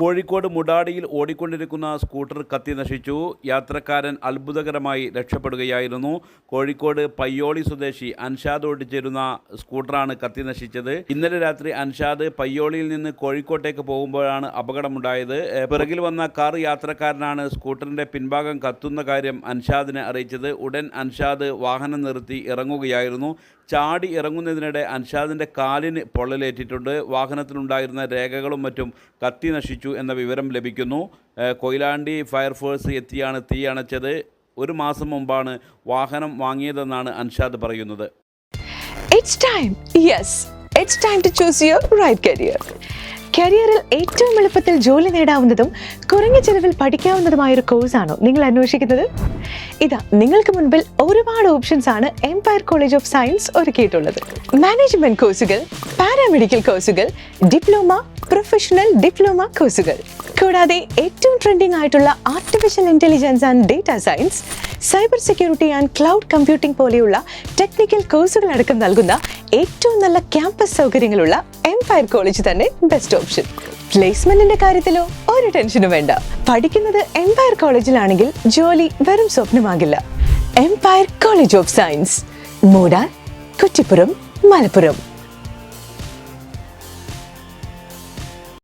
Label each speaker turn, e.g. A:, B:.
A: Kozhikode മുടാടിയിൽ ഓടിക്കൊണ്ടിരിക്കുന്ന scooter കത്തി നശിച്ചു. യാത്രക്കാരൻ അത്ഭുതകരമായി രക്ഷപ്പെടുകയായിരുന്നു. കോഴിക്കോട് പയ്യോളി സ്വദേശി അൻഷാദ് ഓടിച്ചിരുന്ന സ്കൂട്ടറാണ് കത്തി നശിച്ചത്. ഇന്നലെ രാത്രി അൻഷാദ് പയ്യോളിയിൽ നിന്ന് കോഴിക്കോട്ടേക്ക് പോകുമ്പോഴാണ് അപകടമുണ്ടായത്. പിറകിൽ വന്ന കാർ യാത്രക്കാരനാണ് സ്കൂട്ടറിന്റെ പിൻഭാഗം കത്തുന്ന കാര്യം അൻഷാദിനെ അറിയിച്ചത്. ഉടൻ അൻഷാദ് വാഹനം നിർത്തി ഇറങ്ങുകയായിരുന്നു. ചാടി ഇറങ്ങുന്നതിനിടെ അൻഷാദിന്റെ കാലിന് പൊള്ളലേറ്റിട്ടുണ്ട്. വാഹനത്തിലുണ്ടായിരുന്ന രേഖകളും മറ്റും കത്തി നശിച്ചു. എന്ന വിവരം ലഭിക്കുന്നു. കൊയിലാണ്ടി ഫയർഫോഴ്സ് എത്തിയാണ് തീ അണച്ചത്. ഒരു മാസം മുമ്പാണ് വാഹനം വാങ്ങിയതെന്നാണ് അൻഷാദ് പറയുന്നത്.
B: It's time yes it's time to choose your right career കരിയറിൽ ഏറ്റവും എളുപ്പത്തിൽ ജോലി നേടാവുന്നതും കുറഞ്ഞ ചെലവിൽ പഠിക്കാവുന്നതുമായ ഒരു കോഴ്സാണോ നിങ്ങൾ അന്വേഷിക്കുന്നത്? ഇതാ നിങ്ങൾക്ക് മുൻപിൽ ഒരുപാട് ഓപ്ഷൻസ് ആണ് എംപയർ കോളേജ് ഓഫ് സയൻസ് ഒരുക്കിയിട്ടുള്ളത്. മാനേജ്മെന്റ് കോഴ്സുകൾ പാരാമെഡിക്കൽ കോഴ്സുകൾ ഡിപ്ലോമ പ്രൊഫഷണൽ ഡിപ്ലോമ കോഴ്സുകൾ കൂടാതെ ഏറ്റവും ട്രെൻഡിംഗ് ആയിട്ടുള്ള artificial intelligence and data science cyber security and cloud computing പോലെയുള്ള ടെക്നിക്കൽ കോഴ്സുകൾ അടക്കം നൽകുന്ന ഏറ്റവും നല്ല ക്യാമ്പസ് സൗകര്യങ്ങളുള്ള എംപയർ കോളേജ് തന്നെ ബെസ്റ്റ് ഓപ്ഷൻ പ്ലേസ്മെന്റിന്റെ കാര്യത്തിലോ ഒരു ടെൻഷനും വേണ്ട. പഠിക്കുന്നത് എംപയർ കോളേജിലാണെങ്കിൽ ജോലി വെറും സ്വപ്നമാകില്ല. Empire college of science Moodal Kuttippuram Malappuram.